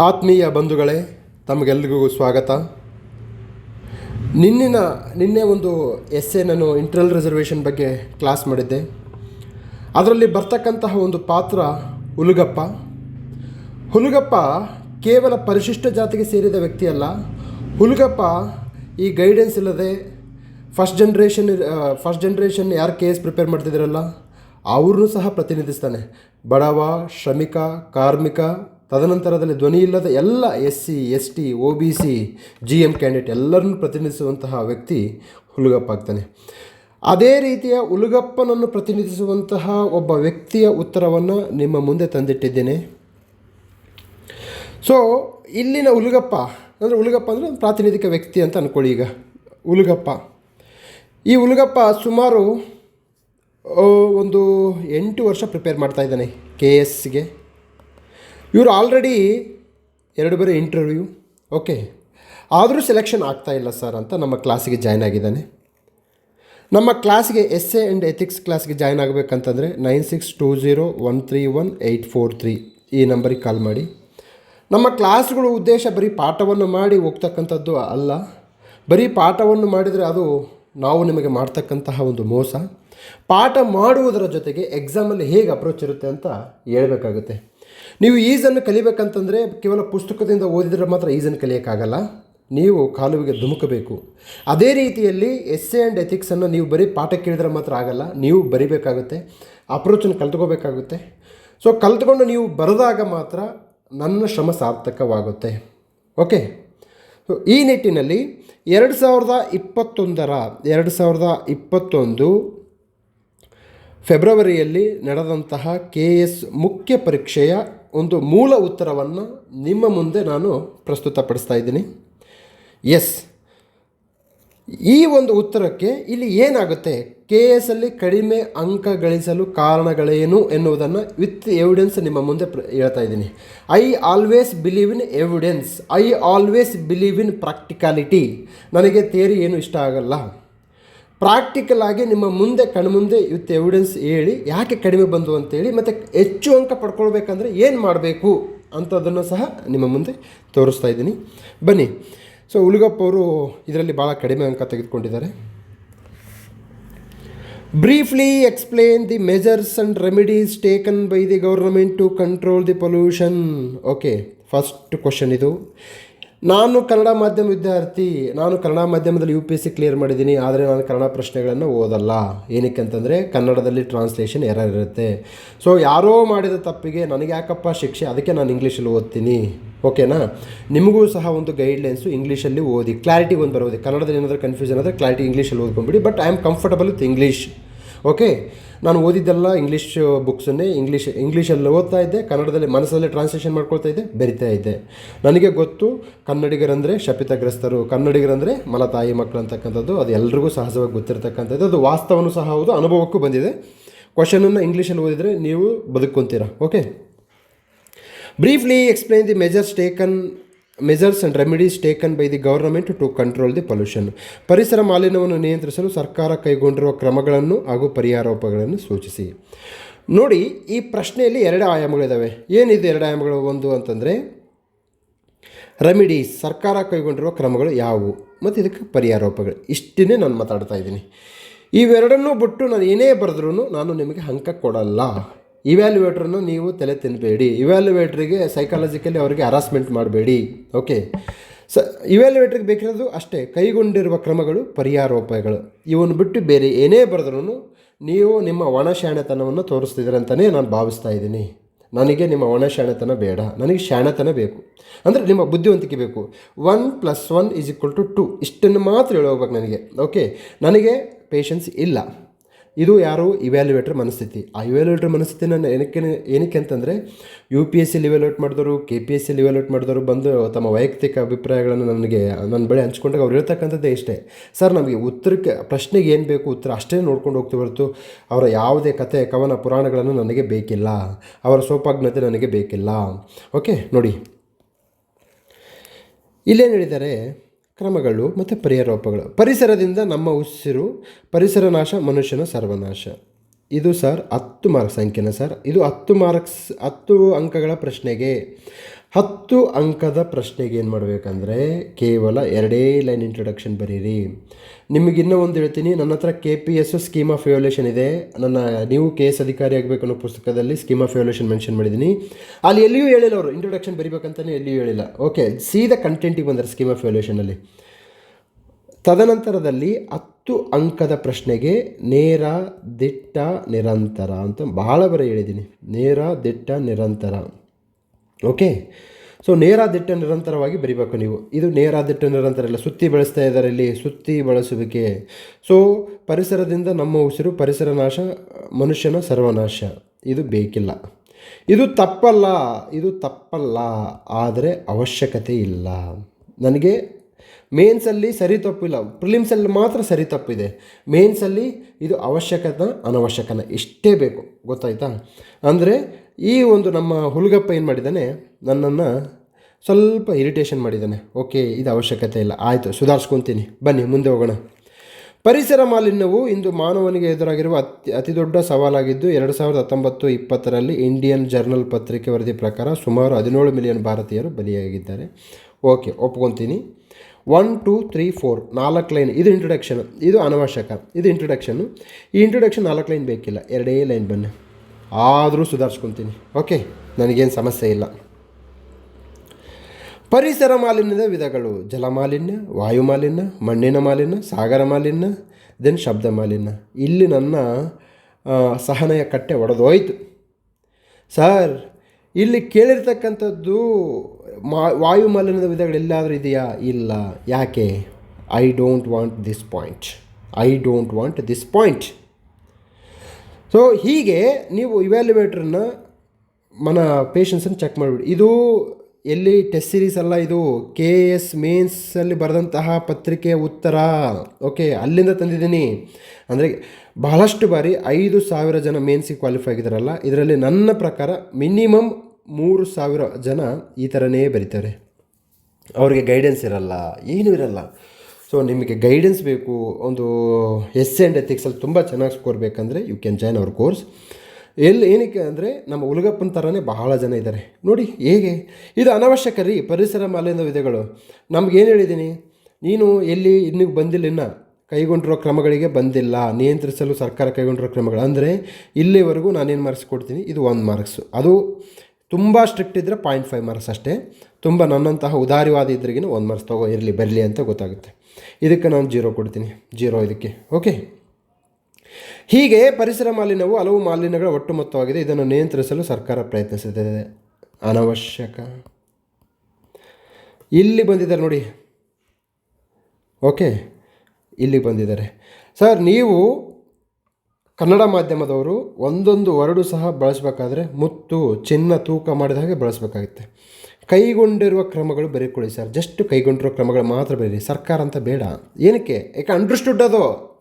ಆತ್ಮೀಯ ಬಂಧುಗಳೇ ತಮಗೆಲ್ಲರಿಗೂ ಸ್ವಾಗತ. ನಿನ್ನಿನ, ನಿನ್ನೆ ಒಂದು ಎಸ್ಸೆ ನಾನು ಇಂಟ್ರಲ್ ರಿಸರ್ವೇಷನ್ ಬಗ್ಗೆ ಕ್ಲಾಸ್ ಮಾಡಿದ್ದೆ. ಅದರಲ್ಲಿ ಬರ್ತಕ್ಕಂತಹ ಒಂದು ಪಾತ್ರ ಹುಲುಗಪ್ಪ. ಹುಲುಗಪ್ಪ ಕೇವಲ ಪರಿಶಿಷ್ಟ ಜಾತಿಗೆ ಸೇರಿದ ವ್ಯಕ್ತಿಯಲ್ಲ ಹುಲುಗಪ್ಪ ಈ ಗೈಡೆನ್ಸ್ ಇಲ್ಲದೆ ಫಸ್ಟ್ ಜನ್ರೇಷನ್ ಫಸ್ಟ್ ಜನ್ರೇಷನ್ ಯಾರು ಕೇಸ್ ಪ್ರಿಪೇರ್ ಮಾಡ್ತಿದ್ದೀರಲ್ಲ ಅವ್ರನ್ನೂ ಸಹ ಪ್ರತಿನಿಧಿಸ್ತಾನೆ. ಬಡವ, ಶ್ರಮಿಕ, ಕಾರ್ಮಿಕ ತದನಂತರದಲ್ಲಿ ಧ್ವನಿ ಇಲ್ಲದ ಎಲ್ಲ S C S T O B C, G M candidate ಎಲ್ಲರನ್ನು ಪ್ರತಿನಿಧಿಸುವಂತಹ ವ್ಯಕ್ತಿ ಹುಲುಗಪ್ಪ ಆಗ್ತಾನೆ. ಅದೇ ರೀತಿಯ ಉಲುಗಪ್ಪನನ್ನು ಪ್ರತಿನಿಧಿಸುವಂತಹ ಒಬ್ಬ ವ್ಯಕ್ತಿಯ ಉತ್ತರವನ್ನು ನಿಮ್ಮ ಮುಂದೆ ತಂದಿಟ್ಟಿದ್ದೇನೆ. ಸೊ ಇಲ್ಲಿನ ಉಲುಗಪ್ಪ ಅಂದರೆ ಉಲುಗಪ್ಪ ಅಂದರೆ ಒಂದು ಪ್ರಾತಿನಿಧಿಕ ವ್ಯಕ್ತಿ ಅಂತ ಅಂದ್ಕೊಳ್ಳಿ ಈಗ. ಉಲುಗಪ್ಪ ಈ ಉಲುಗಪ್ಪ ಸುಮಾರು ಒಂದು ಎಂಟು ವರ್ಷ ಪ್ರಿಪೇರ್ ಮಾಡ್ತಾ ಇದ್ದಾನೆ ಕೆ ಎಸ್ಗೆ. ಇವರು ಆಲ್ರೆಡಿ ಎರಡು ಬೇರೆ ಇಂಟರ್ವ್ಯೂ ಓಕೆ ಆದರೂ ಸೆಲೆಕ್ಷನ್ ಆಗ್ತಾ ಇಲ್ಲ ಸರ್ ಅಂತ ನಮ್ಮ ಕ್ಲಾಸಿಗೆ ಜಾಯ್ನ್ ಆಗಿದ್ದಾನೆ. ನಮ್ಮ ಕ್ಲಾಸಿಗೆ ಎಸ್ ಎ ಆ್ಯಂಡ್ ಎಥಿಕ್ಸ್ ಕ್ಲಾಸ್ಗೆ join ಆಗಬೇಕಂತಂದರೆ nine six two zero one three one eight four three ಈ ನಂಬರಿಗೆ ಕಾಲ್ ಮಾಡಿ. ನಮ್ಮ ಕ್ಲಾಸ್ಗಳ ಉದ್ದೇಶ ಬರೀ ಪಾಠವನ್ನು ಮಾಡಿ ಹೋಗ್ತಕ್ಕಂಥದ್ದು ಅಲ್ಲ. ಬರೀ ಪಾಠವನ್ನು ಮಾಡಿದರೆ ಅದು ನಾವು ನಿಮಗೆ ಮಾಡ್ತಕ್ಕಂತಹ ಒಂದು ಮೋಸ. ಪಾಠ ಮಾಡುವುದರ ಜೊತೆಗೆ ಎಕ್ಸಾಮಲ್ಲಿ ಹೇಗೆ ಅಪ್ರೋಚ್ ಇರುತ್ತೆ ಅಂತ ಹೇಳ್ಬೇಕಾಗುತ್ತೆ. ನೀವು ಈಜನ್ನು ಕಲಿಬೇಕಂತಂದರೆ ಕೇವಲ ಪುಸ್ತಕದಿಂದ ಓದಿದರೆ ಮಾತ್ರ ಈಜನ್ನು ಕಲಿಯೋಕ್ಕಾಗಲ್ಲ. ನೀವು ಕಾಲುವಿಗೆ ಧುಮುಕಬೇಕು. ಅದೇ ರೀತಿಯಲ್ಲಿ ಎಸ್ ಎ ಆ್ಯಂಡ್ ಎಥಿಕ್ಸನ್ನು ನೀವು ಬರೀ ಪಾಠ ಕೇಳಿದ್ರೆ ಮಾತ್ರ ಆಗಲ್ಲ. ನೀವು ಬರಿಬೇಕಾಗುತ್ತೆ. ಅಪ್ರೋಚನ್ನು ಕಲ್ತ್ಕೋಬೇಕಾಗುತ್ತೆ. ಸೊ ಕಲ್ತ್ಕೊಂಡು ನೀವು ಬರೆದಾಗ ಮಾತ್ರ ನನ್ನ ಶ್ರಮ ಸಾರ್ಥಕವಾಗುತ್ತೆ. ಓಕೆ ಸೊ ಈ ನಿಟ್ಟಿನಲ್ಲಿ ಎರಡು ಸಾವಿರದ ಇಪ್ಪತ್ತೊಂದರ ಎರಡು ಸಾವಿರದ ಇಪ್ಪತ್ತೊಂದು ಫೆಬ್ರವರಿಯಲ್ಲಿ ನಡೆದಂತಹ ಕೆ ಎಸ್ ಮುಖ್ಯ ಪರೀಕ್ಷೆಯ ಒಂದು ಮೂಲ ಉತ್ತರವನ್ನು ನಿಮ್ಮ ಮುಂದೆ ನಾನು ಪ್ರಸ್ತುತಪಡಿಸ್ತಾ ಇದ್ದೀನಿ. ಎಸ್ ಈ ಒಂದು ಉತ್ತರಕ್ಕೆ ಇಲ್ಲಿ ಏನಾಗುತ್ತೆ? ಕೆ ಎಸ್ ಅಲ್ಲಿ ಕಡಿಮೆ ಅಂಕ ಗಳಿಸಲು ಕಾರಣಗಳೇನು ಎನ್ನುವುದನ್ನು ವಿತ್ ಎವಿಡೆನ್ಸ್ ನಿಮ್ಮ ಮುಂದೆ ಹೇಳ್ತಾ ಇದ್ದೀನಿ. I always believe in evidence I always believe in practicality ನನಗೆ ಥಿಯರಿ ಏನು ಇಷ್ಟ ಆಗಲ್ಲ. ಪ್ರಾಕ್ಟಿಕಲ್ ಆಗಿ ನಿಮ್ಮ ಮುಂದೆ ಕಣ್ಮುಂದೆ ವಿತ್ ಎವಿಡೆನ್ಸ್ ಹೇಳಿ, ಯಾಕೆ ಕಡಿಮೆ ಬಂದು ಅಂತೇಳಿ, ಮತ್ತು ಹೆಚ್ಚು ಅಂಕ ಪಡ್ಕೊಳ್ಬೇಕಂದ್ರೆ ಏನು ಮಾಡಬೇಕು ಅಂಥದ್ದನ್ನು ಸಹ ನಿಮ್ಮ ಮುಂದೆ ತೋರಿಸ್ತಾ ಇದ್ದೀನಿ. ಬನ್ನಿ. ಸೊ ಉಲುಗಪ್ಪ ಅವರು ಇದರಲ್ಲಿ ಭಾಳ ಕಡಿಮೆ ಅಂಕ ತೆಗೆದುಕೊಂಡಿದ್ದಾರೆ. Briefly explain the measures and remedies taken by the government to control the pollution okay first question ಇದು. ನಾನು ಕನ್ನಡ ಮಾಧ್ಯಮ ವಿದ್ಯಾರ್ಥಿ, ನಾನು ಕನ್ನಡ ಮಾಧ್ಯಮದಲ್ಲಿ U P S C clear ಮಾಡಿದ್ದೀನಿ, ಆದರೆ ನಾನು ಕನ್ನಡ ಪ್ರಶ್ನೆಗಳನ್ನು ಓದಲ್ಲ. ಏನಕ್ಕೆ ಅಂತಂದರೆ, ಕನ್ನಡದಲ್ಲಿ ಟ್ರಾನ್ಸ್ಲೇಷನ್ ಎರರ್ ಇರುತ್ತೆ. ಸೊ ಯಾರೋ ಮಾಡಿದ ತಪ್ಪಿಗೆ ನನಗೆ ಯಾಕಪ್ಪ ಶಿಕ್ಷೆ? ಅದಕ್ಕೆ ನಾನು ಇಂಗ್ಲೀಷಲ್ಲಿ ಓದ್ತೀನಿ. ಓಕೆನಾ ನಿಮಗೂ ಸಹ ಒಂದು ಗೈಡ್ಲೈನ್ಸು ಇಂಗ್ಲೀಷಲ್ಲಿ ಓದಿ. ಕ್ಲಾರಿಟಿ ಒಂದು ಬರೋದು. ಕನ್ನಡದಲ್ಲಿ ಏನಾದರೂ ಕನ್ಫ್ಯೂಷನ್ ಆದರೆ ಕ್ಲಾರಿಟಿ ಇಂಗ್ಲೀಷಲ್ಲಿ ಓದ್ಕೊಂಬಿಡಿ but I am comfortable with English okay ನಾನು ಓದಿದ್ದೆಲ್ಲ ಇಂಗ್ಲೀಷ್ ಬುಕ್ಸನ್ನೇ ಇಂಗ್ಲೀಷ್ ಇಂಗ್ಲೀಷಲ್ಲಿ ಓದ್ತಾ ಇದ್ದೆ, ಕನ್ನಡದಲ್ಲಿ ಮನಸ್ಸಲ್ಲೇ ಟ್ರಾನ್ಸ್ಲೇಷನ್ ಮಾಡ್ಕೊಳ್ತಾ ಇದ್ದೆ, ಬೆರಿತಾ ಇದ್ದೆ. ನನಗೆ ಗೊತ್ತು ಕನ್ನಡಿಗರಂದರೆ ಶಪಿತಗ್ರಸ್ತರು, ಕನ್ನಡಿಗರಂದರೆ ಮಲತಾಯಿ ಮಕ್ಕಳು ಅಂತಕ್ಕಂಥದ್ದು, ಅದು ಎಲ್ರಿಗೂ ಸಹಜವಾಗಿ ಗೊತ್ತಿರತಕ್ಕಂಥದ್ದು, ಅದು ವಾಸ್ತವನೂ ಸಹ ಹೌದು, ಅನುಭವಕ್ಕೂ ಬಂದಿದೆ. ಕ್ವಶನನ್ನು ಇಂಗ್ಲೀಷಲ್ಲಿ ಓದಿದರೆ ನೀವು ಬದುಕೊಂತೀರಾ okay briefly explain the measures taken measures and remedies taken by the government to control the pollution ಪರಿಸರ ಮಾಲಿನ್ಯವನ್ನು ನಿಯಂತ್ರಿಸಲು ಸರ್ಕಾರ ಕೈಗೊಂಡಿರುವ ಕ್ರಮಗಳನ್ನು ಹಾಗೂ ಪರಿಹಾರೋಪಗಳನ್ನು ಸೂಚಿಸಿ. ನೋಡಿ, ಈ ಪ್ರಶ್ನೆಯಲ್ಲಿ ಎರಡು ಆಯಾಮಗಳಿದ್ದಾವೆ ಏನಿದೆ ಎರಡು ಆಯಾಮಗಳು? ಒಂದು ಅಂತಂದರೆ ರೆಮಿಡೀಸ್ ಸರ್ಕಾರ ಕೈಗೊಂಡಿರುವ ಕ್ರಮಗಳು ಯಾವುವು? ಮತ್ತು ಇದಕ್ಕೆ ಪರಿಹಾರೋಪಗಳು ಇಷ್ಟನ್ನೇ ನಾನು ಮಾತಾಡ್ತಾ ಇದ್ದೀನಿ. ಇವೆರಡನ್ನೂ ಬಿಟ್ಟು ನಾನು ಏನೇ ಬರೆದ್ರೂ ನಾನು ನಿಮಗೆ ಅಂಕ ಕೊಡಲ್ಲ. ಇವ್ಯಾಲ್ಯುವೇಟ್ರನ್ನು ನೀವು ತಲೆ ತಿನ್ನಬೇಡಿ ಇವ್ಯಾಲ್ಯುವೇಟ್ರಿಗೆ ಸೈಕಾಲಜಿಕಲಿ ಅವರಿಗೆ ಹರಾಸ್ಮೆಂಟ್ ಮಾಡಬೇಡಿ. ಓಕೆ ಸ ಇವ್ಯಾಲ್ಯುವೇಟ್ರಿಗೆ ಬೇಕಿರೋದು ಅಷ್ಟೇ, ಕೈಗೊಂಡಿರುವ ಕ್ರಮಗಳು, ಪರಿಹಾರೋಪಾಯಗಳು. ಇವನ್ನು ಬಿಟ್ಟು ಬೇರೆ ಏನೇ ಬರೆದ್ರೂ ನೀವು ನಿಮ್ಮ ಒಣ ಶಾಣೆತನವನ್ನು ತೋರಿಸ್ತಿದ್ದೀರ ಅಂತಲೇ ನಾನು ಭಾವಿಸ್ತಾ ಇದ್ದೀನಿ. ನನಗೆ ನಿಮ್ಮ ಒಣ ಶಾಣೆತನ ಬೇಡ. ನನಗೆ ಶಾಣೆತನ ಬೇಕು. ಅಂದರೆ ನಿಮ್ಮ ಬುದ್ಧಿವಂತಿಕೆ ಬೇಕು. One plus one is equal to two ಇಷ್ಟನ್ನು ಮಾತ್ರ ಹೇಳೋಗ್ಬೇಕು ನನಗೆ. ಓಕೆ ನನಗೆ ಪೇಷನ್ಸ್ ಇಲ್ಲ. ಇದು ಯಾರು ಇವ್ಯಾಲ್ಯುವೇಟರ್ ಮನಸ್ಥಿತಿ? ಆ ಇವ್ಯಾಲ್ಯುವೇಟರ್ ಮನಸ್ಥಿತಿನ ಏನಕ್ಕೆ ಏನಕ್ಕೆ ಅಂತಂದರೆ ಯು ಪಿ ಎಸ್ ಸಿಲಿ ಇವ್ಯಾಲ್ಯೂಟ್ ಮಾಡಿದವರು ಕೆ ಪಿ ಎಸ್ ಸಿಲಿ ಇವ್ಯಾಲ್ಯೂಟ್ ಮಾಡಿದವರು ಬಂದು ತಮ್ಮ ವೈಯಕ್ತಿಕ ಅಭಿಪ್ರಾಯಗಳನ್ನು ನನಗೆ ನನ್ನ ಬಳಿ ಹಂಚ್ಕೊಂಡಾಗ ಅವ್ರು ಹೇಳ್ತಕ್ಕಂಥದ್ದೇ ಇಷ್ಟೇ. ಸರ್ ನಮಗೆ ಉತ್ತರಕ್ಕೆ ಪ್ರಶ್ನೆಗೆ ಏನು ಬೇಕು? ಉತ್ತರ ಅಷ್ಟೇ ನೋಡ್ಕೊಂಡು ಹೋಗ್ತೀವಿ ಹೊರತು ಅವರ ಯಾವುದೇ ಕಥೆ, ಕವನ, ಪುರಾಣಗಳನ್ನು ನನಗೆ ಬೇಕಿಲ್ಲ. ಅವರ ಸೋಪಾಗ್ನತೆ ನನಗೆ ಬೇಕಿಲ್ಲ. ಓಕೆ ನೋಡಿ. ಇಲ್ಲೇನು ಹೇಳಿದ್ದಾರೆ? ಕ್ರಮಗಳು ಮತ್ತು ಪರಿಹಾರೋಪಗಳು. ಪರಿಸರದಿಂದ ನಮ್ಮ ಉಸಿರು ಪರಿಸರ ನಾಶ ಮನುಷ್ಯನ ಸರ್ವನಾಶ. ಇದು ಸರ್ ಹತ್ತು ಮಾರ್ಕ್ಸ್ ಸಂಖ್ಯೆನ ಸರ್? ಇದು ಹತ್ತು ಮಾರ್ಕ್ಸ್, ಹತ್ತು ಅಂಕಗಳ ಪ್ರಶ್ನೆಗೆ. ಹತ್ತು ಅಂಕದ ಪ್ರಶ್ನೆಗೆ ಏನು ಮಾಡಬೇಕಂದ್ರೆ ಕೇವಲ ಎರಡೇ ಲೈನ್ ಇಂಟ್ರೊಡಕ್ಷನ್ ಬರೀರಿ. ನಿಮಗೆ ಇನ್ನೂ ಒಂದು ಹೇಳ್ತೀನಿ, ನನ್ನ ಹತ್ರ K P S scheme of evaluation ಇದೆ. ನನ್ನ, ನೀವು ಕೆ ಎಸ್ ಅಧಿಕಾರಿ ಆಗಬೇಕು ಅನ್ನೋ ಪುಸ್ತಕದಲ್ಲಿ ಸ್ಕೀಮ್ ಆಫ್ ಎವ್ಯಾಲ್ಯೂಷನ್ ಮೆನ್ಷನ್ ಮಾಡಿದ್ದೀನಿ. ಅಲ್ಲಿ ಎಲ್ಲಿಯೂ ಹೇಳಿಲ್ಲ ಅವರು ಇಂಟ್ರೊಡಕ್ಷನ್ ಬರಿಬೇಕಂತಲೇ ಎಲ್ಲಿಯೂ ಹೇಳಿಲ್ಲ. ಓಕೆ ಸೀದಾ ಕಂಟೆಂಟಿಗೆ ಬಂದರೆ ಸ್ಕೀಮ್ ಆಫ್ ಎವ್ಯಾಲ್ಯೂಷನಲ್ಲಿ ತದನಂತರದಲ್ಲಿ ಹತ್ತು ಅಂಕದ ಪ್ರಶ್ನೆಗೆ ನೇರ, ದಿಟ್ಟ, ನಿರಂತರ ಅಂತ ಬಹಳ ಬರೀ ಹೇಳಿದ್ದೀನಿ. ನೇರ, ದಿಟ್ಟ, ನಿರಂತರ. ಓಕೆ? ಸೊ, ನೇರ, ದಿಟ್ಟ, ನಿರಂತರವಾಗಿ ಬರಿಬೇಕು ನೀವು. ಇದು ನೇರ, ದಿಟ್ಟ, ನಿರಂತರ ಇಲ್ಲ ಸುತ್ತಿ ಬಳಸ್ತಾ ಇದ್ದಾರೆ ಇಲ್ಲಿ ಸುತ್ತಿ ಬಳಸುವಿಕೆ. ಸೊ, ಪರಿಸರದಿಂದ ನಮ್ಮ ಉಸಿರು ಪರಿಸರ ನಾಶ, ಮನುಷ್ಯನ ಸರ್ವನಾಶ. ಇದು ಬೇಕಿಲ್ಲ. ಇದು ತಪ್ಪಲ್ಲ ಇದು ತಪ್ಪಲ್ಲ, ಆದರೆ ಅವಶ್ಯಕತೆ ಇಲ್ಲ. ನನಗೆ ಮೇನ್ಸಲ್ಲಿ ಸರಿ ತಪ್ಪಿಲ್ಲ. ಪ್ರಿಲಿಮ್ಸಲ್ಲಿ ಮಾತ್ರ ಸರಿ ತಪ್ಪಿದೆ. ಮೇನ್ಸಲ್ಲಿ ಇದು ಅವಶ್ಯಕನ ಅನವಶ್ಯಕನ ಇಷ್ಟೇ ಬೇಕು. ಗೊತ್ತಾಯ್ತಾ? ಅಂದರೆ ಈ ಒಂದು ನಮ್ಮ ಹುಡುಗಪ್ಪ ಏನು ಮಾಡಿದ್ದಾನೆ? ನನ್ನನ್ನು ಸ್ವಲ್ಪ ಇರಿಟೇಷನ್ ಮಾಡಿದ್ದಾನೆ. ಓಕೆ, ಇದು ಅವಶ್ಯಕತೆ ಇಲ್ಲ. ಆಯಿತು, ಸುಧಾರಿಸ್ಕೊತೀನಿ. ಬನ್ನಿ, ಮುಂದೆ ಹೋಗೋಣ. ಪರಿಸರ ಮಾಲಿನ್ಯವು ಇಂದು ಮಾನವನಿಗೆ ಎದುರಾಗಿರುವ ಅತಿ ಅತಿದೊಡ್ಡ ಸವಾಲಾಗಿದ್ದು, ಎರಡು ಸಾವಿರದ ಹತ್ತೊಂಬತ್ತು ಇಪ್ಪತ್ತರಲ್ಲಿ ಇಂಡಿಯನ್ ಜರ್ನಲ್ ಪತ್ರಿಕೆ ವರದಿ ಪ್ರಕಾರ ಸುಮಾರು ಹದಿನೇಳು ಮಿಲಿಯನ್ ಭಾರತೀಯರು ಬಲಿಯಾಗಿದ್ದಾರೆ. ಓಕೆ, ಒಪ್ಕೊತೀನಿ. ಒನ್ ಟೂ ತ್ರೀ ಫೋರ್ ನಾಲ್ಕು ಲೈನ್ ಇದು ಇಂಟ್ರೊಡಕ್ಷನ್ ಇದು ಅನವಶ್ಯಕ. ಇದು ಇಂಟ್ರೊಡಕ್ಷನ್ನು ಈ ಇಂಟ್ರೊಡಕ್ಷನ್ ನಾಲ್ಕು ಲೈನ್ ಬೇಕಿಲ್ಲ. ಎರಡೇ ಲೈನ್ ಬನ್ನಿ. ಆದರೂ ಸುಧಾರಿಸ್ಕೊತೀನಿ. ಓಕೆ ನನಗೇನು ಸಮಸ್ಯೆ ಇಲ್ಲ. ಪರಿಸರ ಮಾಲಿನ್ಯದ ವಿಧಗಳು. ಜಲಮಾಲಿನ್ಯ ವಾಯು ಮಾಲಿನ್ಯ, ಮಣ್ಣಿನ ಮಾಲಿನ್ಯ, ಸಾಗರ ಮಾಲಿನ್ಯ ದೆನ್ ಶಬ್ದ ಮಾಲಿನ್ಯ. ಇಲ್ಲಿ ನನ್ನ ಸಹನೆಯ ಕಟ್ಟೆ ಒಡೆದೋಯ್ತು. ಸರ್ ಇಲ್ಲಿ ಕೇಳಿರ್ತಕ್ಕಂಥದ್ದು ಮಾ ವಾಯು ಮಾಲಿನ್ಯದ ವಿಧಗಳು ಎಲ್ಲಾದರೂ ಇದೆಯಾ? ಇಲ್ಲ. ಯಾಕೆ? I don't want this point I don't want this point so ಹೀಗೆ ನೀವು ಇವ್ಯಾಲ್ಯುವೇಟ್ರನ್ನ ಮನ ಪೇಷನ್ಸನ್ನು ಚೆಕ್ ಮಾಡಿಬಿಡಿ. ಇದು ಎಲ್ಲಿ ಟೆಸ್ಟ್ ಸೀರೀಸ್ ಅಲ್ಲ, ಇದು ಕೆ ಎಸ್ ಮೇನ್ಸಲ್ಲಿ ಬರೆದಂತಹ ಪತ್ರಿಕೆಯ ಉತ್ತರ. ಓಕೆ ಅಲ್ಲಿಂದ ತಂದಿದ್ದೀನಿ. ಅಂದರೆ ಬಹಳಷ್ಟು ಬಾರಿ ಐದು ಸಾವಿರ ಜನ ಮೇನ್ಸಿಗೆ ಕ್ವಾಲಿಫೈ ಆಗಿದ್ದಾರಲ್ಲ, ಇದರಲ್ಲಿ ನನ್ನ ಪ್ರಕಾರ ಮಿನಿಮಮ್ ಮೂರು ಸಾವಿರ ಜನ ಈ ಥರನೇ ಬರೀತಾರೆ. ಅವರಿಗೆ ಗೈಡೆನ್ಸ್ ಇರಲ್ಲ, ಏನೂ ಇರಲ್ಲ. ಸೊ ನಿಮಗೆ ಗೈಡೆನ್ಸ್ ಬೇಕು, ಒಂದು ಎಸ್ ಆ್ಯಂಡ್ ಎಥಿಕ್ಸಲ್ಲಿ ತುಂಬ ಚೆನ್ನಾಗಿ ಸ್ಕೋರ್ ಬೇಕಂದರೆ you can join our course ಎಲ್ಲಿ ಏನಕ್ಕೆ ಅಂದರೆ, ನಮ್ಮ ಉಲಗಪ್ಪನ ಥರನೇ ಬಹಳ ಜನ ಇದ್ದಾರೆ ನೋಡಿ, ಹೇಗೆ? ಇದು ಅನವಶ್ಯಕ ರೀ, ಪರಿಸರ ಮಾಲಿನ್ಯ ವಿಧಗಳು. ನಮಗೇನು ಹೇಳಿದ್ದೀನಿ ನೀನು ಎಲ್ಲಿ ಇನ್ನಿಗೆ ಬಂದಿಲ್ಲ ಇನ್ನು, ಕೈಗೊಂಡಿರೋ ಕ್ರಮಗಳಿಗೆ ಬಂದಿಲ್ಲ, ನಿಯಂತ್ರಿಸಲು ಸರ್ಕಾರ ಕೈಗೊಂಡಿರೋ ಕ್ರಮಗಳು. ಅಂದರೆ, ಇಲ್ಲಿವರೆಗೂ ನಾನೇನು ಮಾರ್ಕ್ಸ್ ಕೊಡ್ತೀನಿ? ಇದು ಒಂದು ಮಾರ್ಕ್ಸು ಅದು ತುಂಬ ಸ್ಟ್ರಿಕ್ಟ್ ಇದ್ದರೆ ಪಾಯಿಂಟ್ ಫೈವ್ ಮಾರ್ಕ್ಸ್ ಅಷ್ಟೇ. ತುಂಬ ನನ್ನಂತಹ ಉದಾರಿವಾದ ಇದ್ರಿಗಿನ ಒಂದು ಮಾರ್ಕ್ಸ್ ತಗೋ, ಇರಲಿ, ಬರಲಿ ಅಂತ ಗೊತ್ತಾಗುತ್ತೆ. ಇದಕ್ಕೆ ನಾನು ಜೀರೋ ಕೊಡ್ತೀನಿ. ಜೀರೋ ಇದಕ್ಕೆ. ಓಕೆ ಹೀಗೆ ಪರಿಸರ ಮಾಲಿನ್ಯವು ಹಲವು ಮಾಲಿನ್ಯಗಳ ಒಟ್ಟು ಮೊತ್ತವಾಗಿದೆ. ಇದನ್ನು ನಿಯಂತ್ರಿಸಲು ಸರ್ಕಾರ ಪ್ರಯತ್ನಿಸುತ್ತಿದೆ ಅನವಶ್ಯಕ. ಇಲ್ಲಿ ಬಂದಿದ್ದಾರೆ ನೋಡಿ. ಓಕೆ ಇಲ್ಲಿ ಬಂದಿದ್ದಾರೆ. ಸರ್ ನೀವು ಕನ್ನಡ ಮಾಧ್ಯಮದವರು ಒಂದೊಂದು ವರ್ಡು ಸಹ ಬಳಸಬೇಕಾದ್ರೆ ಮುತ್ತು, ಚಿನ್ನ, ತೂಕ ಮಾಡಿದ ಹಾಗೆ ಬಳಸಬೇಕಾಗುತ್ತೆ. ಕೈಗೊಂಡಿರುವ ಕ್ರಮಗಳು ಬರೀಕೊಳ್ಳಿ ಸರ್. ಜಸ್ಟ್ ಕೈಗೊಂಡಿರೋ ಕ್ರಮಗಳು ಮಾತ್ರ ಬರೀರಿ ಸರ್ಕಾರ ಅಂತ ಬೇಡ. ಏನಕ್ಕೆ? ಯಾಕೆ ಅಂಡರ್ಸ್ಟುಡ್ ಅದು?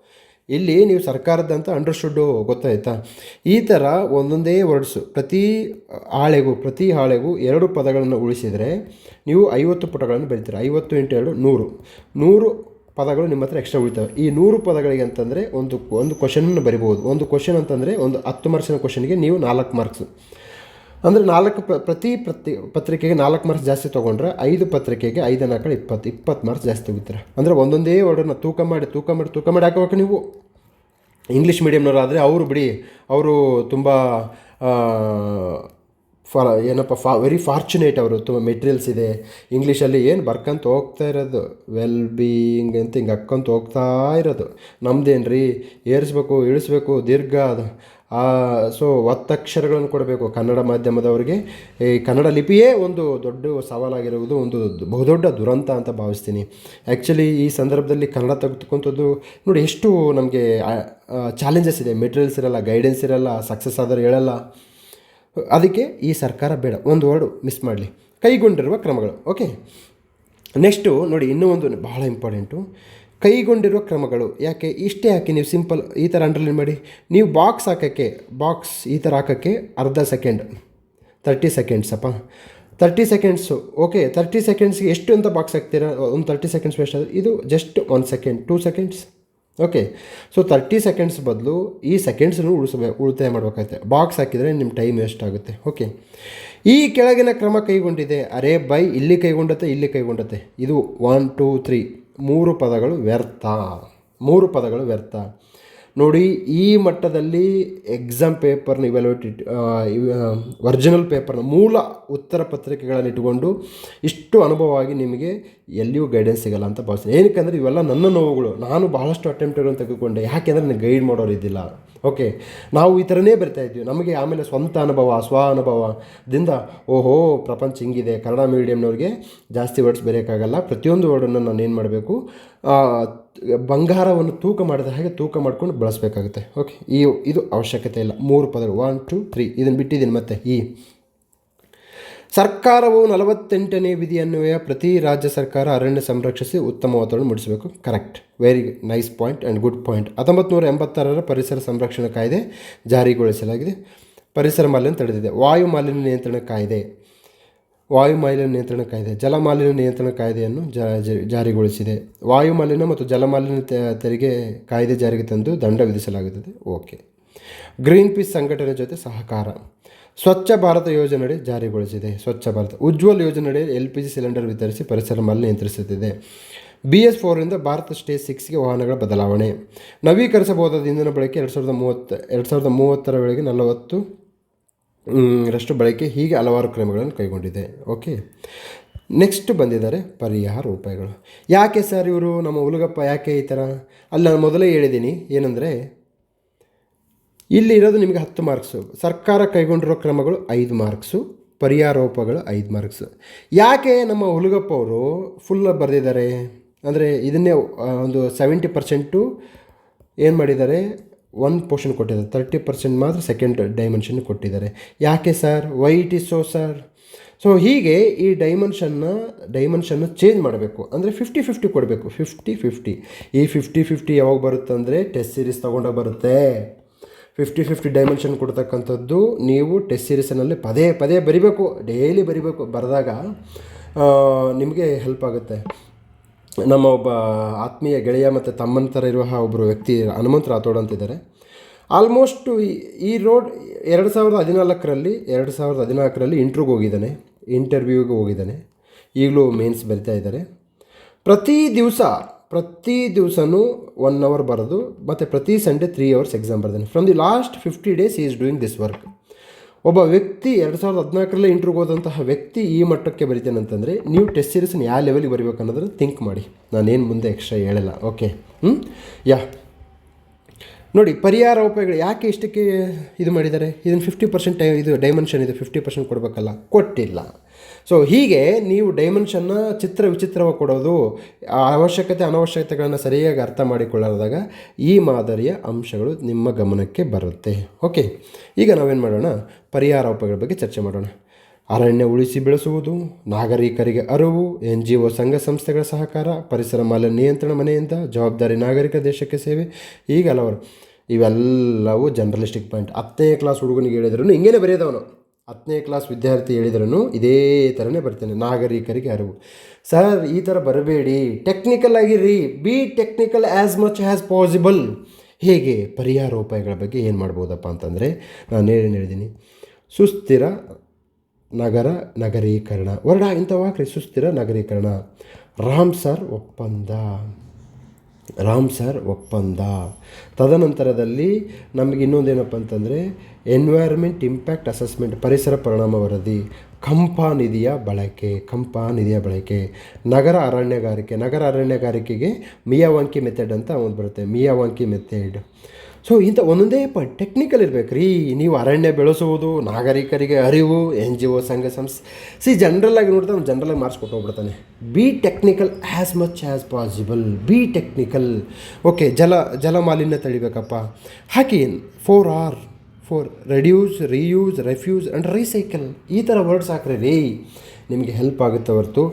ಇಲ್ಲಿ ನೀವು ಸರ್ಕಾರದಂತ ಅಂಡರ್ಸ್ಟುಡ್ಡು ಗೊತ್ತಾಯ್ತಾ? ಈ ಥರ ಒಂದೊಂದೇ ವರ್ಡ್ಸು ಪ್ರತಿ ಹಾಳೆಗೂ ಪ್ರತಿ ಹಾಳೆಗೂ ಎರಡು ಪದಗಳನ್ನು ಉಳಿಸಿದರೆ ನೀವು ಐವತ್ತು ಪುಟಗಳನ್ನು ಬರೀತೀರ ಐವತ್ತು ಇಂಟು ಎರಡು ನೂರು. ನೂರು ಪದಗಳು ನಿಮ್ಮ ಹತ್ರ ಎಕ್ಸ್ಟ್ರಾ ಉಳಿತವೆ. ಈ ನೂರು ಪದಗಳಿಗೆ ಅಂತಂದರೆ ಒಂದು ಒಂದು ಕ್ವಶನನ್ನು ಬರಿಬೋದು ಒಂದು ಕ್ವಶನ್ ಅಂತಂದರೆ ಒಂದು ಹತ್ತು ಮಾರ್ಕ್ಸಿನ ಕ್ವಶನ್ಗೆ ನೀವು ನಾಲ್ಕು ಮಾರ್ಕ್ಸ್ ಅಂದರೆ ನಾಲ್ಕು ಪ್ರ ಪ್ರತಿ ಪ್ರತಿ ಪತ್ರಿಕೆಗೆ ನಾಲ್ಕು ಮಾರ್ಕ್ಸ್ ಜಾಸ್ತಿ ತೊಗೊಂಡ್ರೆ ಐದು ಪತ್ರಿಕೆಗೆ ಐದು ನಾಲ್ಕು ಇಪ್ಪತ್ತು ಇಪ್ಪತ್ತು ಮಾರ್ಕ್ಸ್ ಜಾಸ್ತಿ ತೆಗಿತಾರೆ ಅಂದರೆ ಒಂದೊಂದೇ ವರ್ಡನ್ನು ತೂಕ ಮಾಡಿ ತೂಕ ಮಾಡಿ ತೂಕ ಮಾಡಿ ಹಾಕೋಬೇಕು ನೀವು. ಇಂಗ್ಲೀಷ್ ಮೀಡಿಯಮ್ನವರಾದರೆ ಅವರು ಬಿಡಿ, ಅವರು ತುಂಬ ಫಾರ್ ಏನಪ್ಪ, ಫಾ ವೆರಿ ಫಾರ್ಚುನೇಟ್ ಅವರು. ತುಂಬ ಮೆಟೀರಿಯಲ್ಸ್ ಇದೆ. ಇಂಗ್ಲೀಷಲ್ಲಿ ಏನು ಬರ್ಕಂತ ಹೋಗ್ತಾ ಇರೋದು. ವೆಲ್ ಬೀಯಿಂಗ್ ಅಂತ ಹಿಂಗೆ ಹಾಕ್ಕೊಂತ ಹೋಗ್ತಾ ಇರೋದು. ನಮ್ದೇನು ರೀ ಏರಿಸ್ಬೇಕು, ಇಳಿಸ್ಬೇಕು, ದೀರ್ಘ ಅದು. ಸೊ ಒತ್ತಕ್ಷರಗಳನ್ನು ಕೊಡಬೇಕು ಕನ್ನಡ ಮಾಧ್ಯಮದವರಿಗೆ. ಈ ಕನ್ನಡ ಲಿಪಿಯೇ ಒಂದು ದೊಡ್ಡ ಸವಾಲಾಗಿರುವುದು, ಒಂದು ಬಹುದೊಡ್ಡ ದುರಂತ ಅಂತ ಭಾವಿಸ್ತೀನಿ. ಆ್ಯಕ್ಚುಲಿ ಈ ಸಂದರ್ಭದಲ್ಲಿ ಕನ್ನಡ ತೆಗೆದುಕೊಂಥದ್ದು ನೋಡಿ, ಎಷ್ಟು ನಮಗೆ ಚಾಲೆಂಜಸ್ ಇದೆ. ಮೆಟೀರಿಯಲ್ಸ್ ಇರಲ್ಲ ಗೈಡೆನ್ಸ್ ಇರಲ್ಲ ಸಕ್ಸಸ್ ಆದರೂ ಹೇಳಲ್ಲ. ಅದಕ್ಕೆ ಈ ಸರ್ಕಾರ ಬೇಡ. ಒಂದು ವರ್ಡು ಮಿಸ್ ಮಾಡಲಿ. ಕೈಗೊಂಡಿರುವ ಕ್ರಮಗಳು. ಓಕೆ ನೆಕ್ಸ್ಟು ನೋಡಿ, ಇನ್ನೂ ಒಂದು ಬಹಳ ಇಂಪಾರ್ಟೆಂಟು ಕೈಗೊಂಡಿರುವ ಕ್ರಮಗಳು. ಯಾಕೆ? ಇಷ್ಟೇ ಹಾಕಿ ನೀವು ಸಿಂಪಲ್ ಈ ಥರ ಅಂಡರ್ಲೈನ್ ಮಾಡಿ. ನೀವು ಬಾಕ್ಸ್ ಹಾಕೋಕ್ಕೆ ಬಾಕ್ಸ್ ಈ ಥರ ಹಾಕೋಕ್ಕೆ ಅರ್ಧ ಸೆಕೆಂಡ್ ತರ್ಟಿ ಅಪ್ಪ. ತರ್ಟಿ ಸೆಕೆಂಡ್ಸು ಓಕೆ ತರ್ಟಿ ಸೆಕೆಂಡ್ಸ್ಗೆ ಎಷ್ಟು ಅಂತ ಬಾಕ್ಸ್ ಹಾಕ್ತೀರಾ? ಒಂದು ತರ್ಟಿ ಸೆಕೆಂಡ್ಸ್ ವೇಸ್ಟ್ ಇದು just one second two seconds okay so thirty seconds ಬದಲು ಈ ಸೆಕೆಂಡ್ಸನ್ನು ಉಳಿಸಬೇಕು ಉಳಿತಾಯ ಮಾಡಬೇಕಾಗುತ್ತೆ ಬಾಕ್ಸ್ ಹಾಕಿದರೆ ನಿಮ್ಮ ಟೈಮ್ ವೇಸ್ಟ್ ಆಗುತ್ತೆ. ಓಕೆ ಈ ಕೆಳಗಿನ ಕ್ರಮ ಕೈಗೊಂಡಿದೆ. ಅರೆ ಬೈ, ಇಲ್ಲಿ ಕೈಗೊಂಡತೆ ಇಲ್ಲಿ ಕೈಗೊಂಡತೆ. ಇದು ಒನ್ ಟೂ ತ್ರೀ ಮೂರು ಪದಗಳು ವ್ಯರ್ಥ. ಮೂರು ಪದಗಳು ವ್ಯರ್ಥ. ನೋಡಿ, ಈ ಮಟ್ಟದಲ್ಲಿ ಎಕ್ಸಾಮ್ ಪೇಪರ್ನ ಇವ್ಯಾಲ್ಯೂಟೇಟ್ ಒರಿಜಿನಲ್ ಪೇಪರ್ನ ಮೂಲ ಉತ್ತರ ಪತ್ರಿಕೆಗಳನ್ನು ಇಟ್ಟುಕೊಂಡು ಇಷ್ಟು ಅನುಭವವಾಗಿ ನಿಮಗೆ ಎಲ್ಲಿಯೂ ಗೈಡೆನ್ಸ್ ಸಿಗಲ್ಲ ಅಂತ ಭಾವಿಸ್ತೀನಿ. ಏನಕ್ಕೆ ಇವೆಲ್ಲ ನನ್ನ ನೋವುಗಳು. ನಾನು ಬಹಳಷ್ಟು ಅಟೆಂಪ್ಟ್ಗಳನ್ನು ತೆಗೆದುಕೊಂಡೆ. ಯಾಕೆಂದರೆ ನನಗೆ ಗೈಡ್ ಮಾಡೋರು ಇದ್ದಿಲ್ಲ. ಓಕೆ ನಾವು ಈ ಥರನೇ ಬರ್ತಾ ಇದ್ವಿ. ನಮಗೆ ಆಮೇಲೆ ಸ್ವಂತ ಅನುಭವ, ಸ್ವ ಅನುಭವದಿಂದ ಓಹೋ, ಪ್ರಪಂಚ ಹಿಂಗಿದೆ. ಕನ್ನಡ ಮೀಡಿಯಮ್ನವ್ರಿಗೆ ಜಾಸ್ತಿ ವರ್ಡ್ಸ್ ಬರೆಯೋಕ್ಕಾಗಲ್ಲ. ಪ್ರತಿಯೊಂದು ವರ್ಡನ್ನು ನಾನು ಏನು ಮಾಡಬೇಕು? ಬಂಗಾರವನ್ನು ತೂಕ ಮಾಡಿದ ಹಾಗೆ ತೂಕ ಮಾಡಿಕೊಂಡು ಬಳಸಬೇಕಾಗುತ್ತೆ. ಓಕೆ ಈ, ಇದು ಅವಶ್ಯಕತೆ ಇಲ್ಲ. ಮೂರು ಪದಗಳು. ಒನ್ ಟು ತ್ರೀ ಇದನ್ನು ಬಿಟ್ಟಿದ್ದೀನಿ ಮತ್ತೆ. ಈ. ಸರ್ಕಾರವು ನಲವತ್ತೆಂಟನೇ ವಿಧಿಯನ್ವಯ ಪ್ರತಿ ರಾಜ್ಯ ಸರ್ಕಾರ ಅರಣ್ಯ ಸಂರಕ್ಷಿಸಿ ಉತ್ತಮ ವಾತಾವರಣ ಮೂಡಿಸಬೇಕು. Correct very nice point and good point ಹತ್ತೊಂಬತ್ತು ನೂರ ಎಂಬತ್ತಾರರ ಪರಿಸರ ಸಂರಕ್ಷಣಾ ಕಾಯ್ದೆ ಜಾರಿಗೊಳಿಸಲಾಗಿದೆ. ಪರಿಸರ ಮಾಲಿನ್ಯ ತಡೆದಿದೆ. ವಾಯು ಮಾಲಿನ್ಯ ನಿಯಂತ್ರಣ ಕಾಯ್ದೆ. ವಾಯು ಮಾಲಿನ್ಯ ನಿಯಂತ್ರಣ ಕಾಯ್ದೆ ಜಲ ಮಾಲಿನ್ಯ ನಿಯಂತ್ರಣ ಕಾಯ್ದೆಯನ್ನು ಜಾರಿಗೊಳಿಸಿದೆ. ವಾಯು ಮಾಲಿನ್ಯ ಮತ್ತು ಜಲಮಾಲಿನ್ಯ ತೆರಿಗೆ ಕಾಯ್ದೆ ಜಾರಿಗೆ ತಂದು ದಂಡ ವಿಧಿಸಲಾಗುತ್ತದೆ. ಓಕೆ. ಗ್ರೀನ್ ಪೀಸ್ ಸಂಘಟನೆ ಜೊತೆ ಸಹಕಾರ. ಸ್ವಚ್ಛ ಭಾರತ ಯೋಜನೆಯಡಿ ಜಾರಿಗೊಳಿಸಿದೆ. ಸ್ವಚ್ಛ ಭಾರತ. ಉಜ್ವಲ್ ಯೋಜನೆಯಡಿ ಎಲ್ ಪಿ ಜಿ ಸಿಲಿಂಡರ್ ವಿತರಿಸಿ ಪರಿಸರ ಮಾಲಿನ್ಯ ನಿಯಂತ್ರಿಸುತ್ತಿದೆ ಬಿ ಎಸ್ ಫೋರಿಂದ ಭಾರತ ಸ್ಟೇಜ್ ಸಿಕ್ಸ್ಗೆ ವಾಹನಗಳ ಬದಲಾವಣೆ. ನವೀಕರಿಸಬಹುದಾದ ಇಂಧನ ಬಳಕೆ ಎರಡು ಸಾವಿರದ ಮೂವತ್ತು, ಎರಡು ಸಾವಿರದ ಮೂವತ್ತರ ವೇಳೆಗೆ ನಲವತ್ತು ರಷ್ಟು ಬಳಕೆ ಹೀಗೆ ಹಲವಾರು ಕ್ರಮಗಳನ್ನು ಕೈಗೊಂಡಿದೆ. ಓಕೆ ನೆಕ್ಸ್ಟ್ ಬಂದಿದ್ದಾರೆ ಪರಿಹಾರ ಉಪಾಯಗಳು ಯಾಕೆ ಸರ್ ಇವರು ನಮ್ಮ ಉಲುಗಪ್ಪ ಯಾಕೆ ಈ ಥರ ಅಲ್ಲಿ, ನಾನು ಮೊದಲೇ ಹೇಳಿದ್ದೀನಿ ಏನಂದರೆ, ಇಲ್ಲಿ ಇರೋದು ನಿಮಗೆ ಹತ್ತು ಮಾರ್ಕ್ಸು ಸರ್ಕಾರ ಕೈಗೊಂಡಿರೋ ಕ್ರಮಗಳು ಐದು ಮಾರ್ಕ್ಸು ಪರಿಹಾರೋಪಗಳು ಐದು ಮಾರ್ಕ್ಸು ಯಾಕೆ ನಮ್ಮ ಹುಲಗಪ್ಪ ಅವರು ಫುಲ್ ಬರೆದಿದ್ದಾರೆ? ಅಂದರೆ ಇದನ್ನೇ ಒಂದು ಸೆವೆಂಟಿ ಪರ್ಸೆಂಟು ಏನು ಮಾಡಿದ್ದಾರೆ? ಒನ್ ಪೋರ್ಷನ್ ಕೊಟ್ಟಿದ್ದಾರೆ ತರ್ಟಿ ಪರ್ಸೆಂಟ್ ಮಾತ್ರ ಸೆಕೆಂಡ್ ಡೈಮೆನ್ಷನ್ ಕೊಟ್ಟಿದ್ದಾರೆ. ಯಾಕೆ sir why it is so sir so ಹೀಗೆ ಈ ಡೈಮೆನ್ಷನ್ನ ಡೈಮೆನ್ಷನ್ನ ಚೇಂಜ್ ಮಾಡಬೇಕು. ಅಂದರೆ ಫಿಫ್ಟಿ ಫಿಫ್ಟಿ ಕೊಡಬೇಕು. ಫಿಫ್ಟಿ ಫಿಫ್ಟಿ ಈ ಫಿಫ್ಟಿ ಫಿಫ್ಟಿ ಯಾವಾಗ ಬರುತ್ತೆ ಅಂದರೆ ಟೆಸ್ಟ್ ಸೀರೀಸ್ ತೊಗೊಂಡೋಗಿ ಬರುತ್ತೆ. ಫಿಫ್ಟಿ ಫಿಫ್ಟಿ ಡೈಮೆನ್ಷನ್ ಕೊಡ್ತಕ್ಕಂಥದ್ದು ನೀವು ಟೆಸ್ಟ್ ಸೀರೀಸಿನಲ್ಲಿ ಪದೇ ಪದೇ ಬರಿಬೇಕು. ಡೈಲಿ ಬರಿಬೇಕು. ಬರೆದಾಗ ನಿಮಗೆ ಹೆಲ್ಪ್ ಆಗುತ್ತೆ. ನಮ್ಮ ಒಬ್ಬ ಆತ್ಮೀಯ ಗೆಳೆಯ ಮತ್ತು ತಮ್ಮನ ಥರ ಇರುವ ಒಬ್ಬರು ವ್ಯಕ್ತಿ ಹನುಮಂತ ರಾಥೋಡ್ ಅಂತಿದ್ದಾರೆ ಆಲ್ಮೋಸ್ಟು ಈ ರೋಡ್ ಎರಡು ಸಾವಿರದ ಹದಿನಾಲ್ಕರಲ್ಲಿ, ಎರಡು ಸಾವಿರದ ಹದಿನಾಲ್ಕರಲ್ಲಿ ಇಂಟ್ರ್ಯೂಗೆ ಹೋಗಿದ್ದಾನೆ. ಇಂಟರ್ವ್ಯೂಗೆ ಹೋಗಿದ್ದಾನೆ. ಈಗಲೂ ಮೇನ್ಸ್ ಬರಿತಾ ಇದ್ದಾರೆ. ಪ್ರತಿ ದಿವಸ, ಪ್ರತಿ ದಿವಸನೂ ಒನ್ ಅವರ್ ಬರೋದು ಮತ್ತು ಪ್ರತಿ ಸಂಡೇ ತ್ರೀ ಅವರ್ಸ್ ಎಕ್ಸಾಮ್ ಬರ್ತಾನೆ from the last fifty days is doing this work ಒಬ್ಬ ವ್ಯಕ್ತಿ ಎರಡು ಸಾವಿರದ ಹದಿನಾಲ್ಕರಲ್ಲೇ ಇಂಟ್ರಿಗೆ ಹೋದಂತಹ ವ್ಯಕ್ತಿ ಈ ಮಟ್ಟಕ್ಕೆ ಬರಿತೇನೆ ಅಂತಂದರೆ, ನೀವು ಟೆಸ್ಟ್ ಸೀರೀಸ್ನ ಯಾವ ಲೆವೆಲಿಗೆ ಬರಿಬೇಕು ಅನ್ನೋದನ್ನು ಥಿಂಕ್ ಮಾಡಿ. ನಾನೇನು ಮುಂದೆ ಎಕ್ಸ್ಟ್ರಾ ಹೇಳಲ್ಲ ಓಕೆ ಹ್ಞೂ ಯಾ. ನೋಡಿ, ಪರಿಹಾರ ಉಪಾಯಗಳು ಯಾಕೆ ಇಷ್ಟಕ್ಕೆ ಇದು ಮಾಡಿದ್ದಾರೆ? ಇದನ್ನು ಫಿಫ್ಟಿ ಪರ್ಸೆಂಟ್ ಇದು ಡೈಮೆನ್ಷನ್ ಇದು ಫಿಫ್ಟಿ ಪರ್ಸೆಂಟ್ ಕೊಡಬೇಕಲ್ಲ? ಕೊಟ್ಟಿಲ್ಲ. ಸೊ ಹೀಗೆ ನೀವು ಡೈಮೆನ್ಷನ್ನ ಚಿತ್ರ ವಿಚಿತ್ರವಾಗಿ ಕೊಡೋದು, ಅವಶ್ಯಕತೆ, ಅನವಶ್ಯಕತೆಗಳನ್ನು ಸರಿಯಾಗಿ ಅರ್ಥ ಮಾಡಿಕೊಳ್ಳಾದಾಗ ಈ ಮಾದರಿಯ ಅಂಶಗಳು ನಿಮ್ಮ ಗಮನಕ್ಕೆ ಬರುತ್ತೆ. ಓಕೆ ಈಗ ನಾವೇನು ಮಾಡೋಣ? ಪರಿಹಾರ ಉಪಾಯಗಳ ಬಗ್ಗೆ ಚರ್ಚೆ ಮಾಡೋಣ. ಅರಣ್ಯ ಉಳಿಸಿ ಬೆಳೆಸುವುದು, ನಾಗರಿಕರಿಗೆ ಅರಿವು ಎನ್ ಜಿ ಒ ಸಂಘ ಸಂಸ್ಥೆಗಳ ಸಹಕಾರ, ಪರಿಸರ ಮಾಲಿನ್ಯ ನಿಯಂತ್ರಣ ಮನೆಯಿಂದ, ಜವಾಬ್ದಾರಿ ನಾಗರಿಕ ದೇಶಕ್ಕೆ ಸೇವೆ. ಈಗ ಹಲವರು, ಇವೆಲ್ಲವೂ ಜರ್ನಲಿಸ್ಟಿಕ್ ಪಾಯಿಂಟ್ ಹತ್ತನೇ ಕ್ಲಾಸ್ ಹುಡುಗನಿಗೆ ಹೇಳಿದ್ರು ಹಿಂಗೇನೆ ಬರೆಯೋದವನು ಹತ್ತನೇ ಕ್ಲಾಸ್ ವಿದ್ಯಾರ್ಥಿ ಹೇಳಿದ್ರೂ ಇದೇ ಥರನೇ ಬರ್ತೇನೆ, ನಾಗರಿಕರಿಗೆ ಅರಿವು. ಸರ್ ಈ ಥರ ಬರಬೇಡಿ. ಟೆಕ್ನಿಕಲ್ ಆಗಿರಿ be technical as much as possible ಹೇಗೆ? ಪರಿಹಾರ ಉಪಾಯಗಳ ಬಗ್ಗೆ ಏನು ಮಾಡ್ಬೋದಪ್ಪ ಅಂತಂದರೆ, ನಾನು ಏನು ಹೇಳಿದ್ದೀನಿ ಸುಸ್ಥಿರ ನಗರ ನಗರೀಕರಣ. ವರ್ಡ ಇಂಥವಾಗ್ರಿ ಸುಸ್ಥಿರ ನಗರೀಕರಣ. ರಾಮ್ ಸರ್ ಒಪ್ಪಂದ. ರಾಮ್ ಸರ್ ಒಪ್ಪಂದ. ತದನಂತರದಲ್ಲಿ ನಮಗೆ ಇನ್ನೊಂದೇನಪ್ಪ ಅಂತಂದರೆ ಎನ್ವೈರ್ಮೆಂಟ್ ಇಂಪ್ಯಾಕ್ಟ್ ಅಸೆಸ್ಮೆಂಟ್ ಪರಿಸರ ಪರಿಣಾಮ ವರದಿ, ಕಂಪ ನಿಧಿಯ ಬಳಕೆ, ಕಂಪ ನಿಧಿಯ ಬಳಕೆ. ನಗರ ಅರಣ್ಯಗಾರಿಕೆ, ನಗರ ಅರಣ್ಯಗಾರಿಕೆಗೆ ಮಿಯಾವಾಂಕಿ ಮೆಥಡ್ ಅಂತ ಒಂದು ಬರುತ್ತೆ, ಮಿಯಾವಾಂಕಿ ಮೆಥಡ್ ಸೊ ಇಂಥ ಒಂದೊಂದೇ ಪ ಟೆಕ್ನಿಕಲ್ ಇರಬೇಕು ರೀ ನೀವು ಅರಣ್ಯ ಬೆಳೆಸುವುದು, ನಾಗರಿಕರಿಗೆ ಅರಿವು ಎನ್ ಜಿ ಒ ಸಂಘ ಸಂಸ್ಥೆ. ಸಿ ಜನರಲ್ಲಾಗಿ ನೋಡಿದ್ರೆ ಅವ್ನು ಜನರಲಾಗಿ ಮಾರ್ಕ್ಸ್ ಕೊಟ್ಟು ಹೋಗ್ಬಿಡ್ತಾನೆ. Be technical as much as possible be technical okay ಜಲ ಜಲ ಮಾಲಿನ್ಯ ತಡಿಬೇಕಪ್ಪ. ಹಾಕಿ four R four reduce reuse refuse and recycle ಈ ಥರ ವರ್ಡ್ಸ್ ಹಾಕ್ರಿ ರೀ. ನಿಮಗೆ ಹೆಲ್ಪ್ ಆಗುತ್ತೆ ಹೊರತು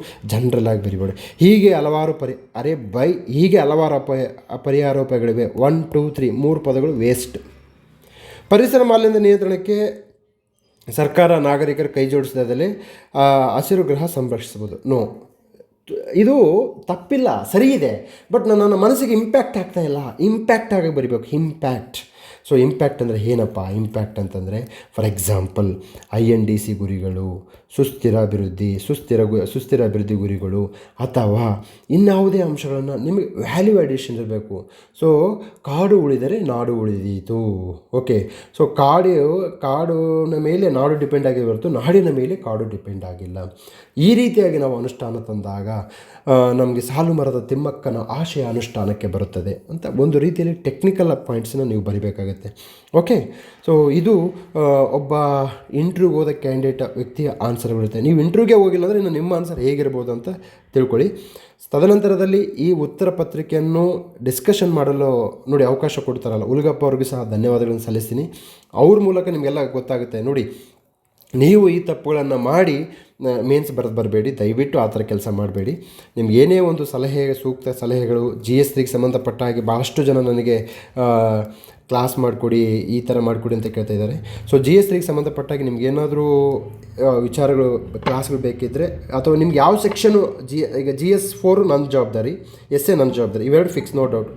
ಆಗಿ ಬರಿಬೇಡಿ ಹೀಗೆ ಹಲವಾರು ಪರಿ, ಅರೆ ಬೈ, ಹೀಗೆ ಹಲವಾರು ಅಪಾಯ ಪರಿಹಾರೋಪಾಯಗಳಿವೆ ಒನ್ ಟೂ ತ್ರೀ ಮೂರು ಪದಗಳು ವೇಸ್ಟ್ ಪರಿಸರ ಮಾಲಿನ್ಯ ನಿಯಂತ್ರಣಕ್ಕೆ ಸರ್ಕಾರ, ನಾಗರಿಕರು ಕೈ ಜೋಡಿಸಿದಲ್ಲಿ ಹಸಿರು ಗ್ರಹ ಸಂರಕ್ಷಿಸ್ಬೋದು ನೋ ಇದು ತಪ್ಪಿಲ್ಲ, ಸರಿ ಇದೆ. ಬಟ್ ನನ್ನ ಮನಸ್ಸಿಗೆ ಇಂಪ್ಯಾಕ್ಟ್ ಆಗ್ತಾ ಇಲ್ಲ. ಇಂಪ್ಯಾಕ್ಟ್ ಆಗಿ ಬರಿಬೇಕು. ಇಂಪ್ಯಾಕ್ಟ್ ಸೊ ಇಂಪ್ಯಾಕ್ಟ್ ಅಂದರೆ ಏನಪ್ಪ? ಇಂಪ್ಯಾಕ್ಟ್ ಅಂತಂದರೆ for example I N D C ಗುರಿಗಳು ಸುಸ್ಥಿರ ಅಭಿವೃದ್ಧಿ ಸುಸ್ಥಿರ ಗು ಸುಸ್ಥಿರ ಅಭಿವೃದ್ಧಿ ಗುರಿಗಳು ಅಥವಾ ಇನ್ಯಾವುದೇ ಅಂಶಗಳನ್ನು ನಿಮಗೆ ವ್ಯಾಲ್ಯೂ ಅಡಿಷನ್ ಇರಬೇಕು. ಸೊ ಕಾಡು ಉಳಿದರೆ ನಾಡು ಉಳಿದೀತು. ಓಕೆ ಸೊ ಕಾಡು, ಕಾಡಿನ ಮೇಲೆ ನಾಡು ಡಿಪೆಂಡ್ ಆಗಿ ಹೊರತು ನಾಡಿನ ಮೇಲೆ ಕಾಡು ಡಿಪೆಂಡ್ ಆಗಿಲ್ಲ. ಈ ರೀತಿಯಾಗಿ ನಾವು ಅನುಷ್ಠಾನ ತಂದಾಗ ನಮಗೆ ಸಾಲು ಮರದ ತಿಮ್ಮಕ್ಕನ ಆಶಯ ಅನುಷ್ಠಾನಕ್ಕೆ ಬರುತ್ತದೆ ಅಂತ ಒಂದು ರೀತಿಯಲ್ಲಿ ಟೆಕ್ನಿಕಲ್ ಪಾಯಿಂಟ್ಸನ್ನ ನೀವು ಬರಿಬೇಕಾಗತ್ತೆ. ಓಕೆ ಸೊ ಇದು ಒಬ್ಬ ಇಂಟ್ರ್ಯೂಗೆ ಹೋದ ಕ್ಯಾಂಡಿಡೇಟ್ ವ್ಯಕ್ತಿಯ ಆನ್ಸರ್ ಬರುತ್ತೆ. ನೀವು ಇಂಟ್ರ್ಯೂಗೆ ಹೋಗಿಲ್ಲ ಅಂದರೆ ಇನ್ನು ನಿಮ್ಮ ಆನ್ಸರ್ ಹೇಗಿರ್ಬೋದು ಅಂತ ತಿಳ್ಕೊಳ್ಳಿ. ತದನಂತರದಲ್ಲಿ ಈ ಉತ್ತರ ಪತ್ರಿಕೆಯನ್ನು ಡಿಸ್ಕಷನ್ ಮಾಡಲು ನೋಡಿ ಅವಕಾಶ ಕೊಡ್ತಾರಲ್ಲ, ಉಲ್ಗಪ್ಪ ಅವ್ರಿಗೂ ಸಹ ಧನ್ಯವಾದಗಳನ್ನು ಸಲ್ಲಿಸ್ತೀನಿ. ಅವ್ರ ಮೂಲಕ ನಿಮಗೆಲ್ಲ ಗೊತ್ತಾಗುತ್ತೆ. ನೋಡಿ, ನೀವು ಈ ತಪ್ಪುಗಳನ್ನು ಮಾಡಿ ಮೇನ್ಸ್ ಬರೆದು ಬರಬೇಡಿ. ದಯವಿಟ್ಟು ಆ ಥರ ಕೆಲಸ ಮಾಡಬೇಡಿ. ನಿಮ್ಗೆ ಏನೇ ಒಂದು ಸಲಹೆ, ಸೂಕ್ತ ಸಲಹೆಗಳು ಜಿ ಎಸ್ ಟಿಗೆ ಸಂಬಂಧಪಟ್ಟ ಹಾಗೆ ಭಾಳಷ್ಟು ಜನ ನನಗೆ ಕ್ಲಾಸ್ ಮಾಡಿಕೊಡಿ, ಈ ಥರ ಮಾಡಿಕೊಡಿ ಅಂತ ಕೇಳ್ತಾ ಇದ್ದಾರೆ. ಸೊ ಜಿ ಎಸ್ ಟಿಗೆ ಸಂಬಂಧಪಟ್ಟಾಗಿ ನಿಮ್ಗೆ ಏನಾದರೂ ವಿಚಾರಗಳು ಕ್ಲಾಸ್ಗಳು ಬೇಕಿದ್ದರೆ ಅಥವಾ ನಿಮ್ಗೆ ಯಾವ ಸೆಕ್ಷನು ಜಿ ಈಗ ಜಿ ಎಸ್ ಫೋರು ನನ್ನ ಜವಾಬ್ದಾರಿ ಎಸ್ ಎ ನನ್ನ ಜವಾಬ್ದಾರಿ, ಇವೆರಡು ಫಿಕ್ಸ್ ನೋ ಡೌಟ್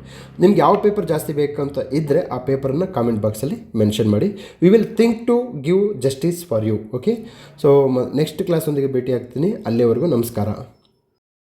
ನಿಮ್ಗೆ ಯಾವ ಪೇಪರ್ ಜಾಸ್ತಿ ಬೇಕಂತ ಇದ್ದರೆ ಆ ಪೇಪರನ್ನು ಕಾಮೆಂಟ್ ಬಾಕ್ಸಲ್ಲಿ ಮೆನ್ಷನ್ ಮಾಡಿ. We will think to give justice for you okay so next ಕ್ಲಾಸೊಂದಿಗೆ ಭೇಟಿ ಆಗ್ತೀನಿ ಅಲ್ಲಿವರೆಗೂ ನಮಸ್ಕಾರ.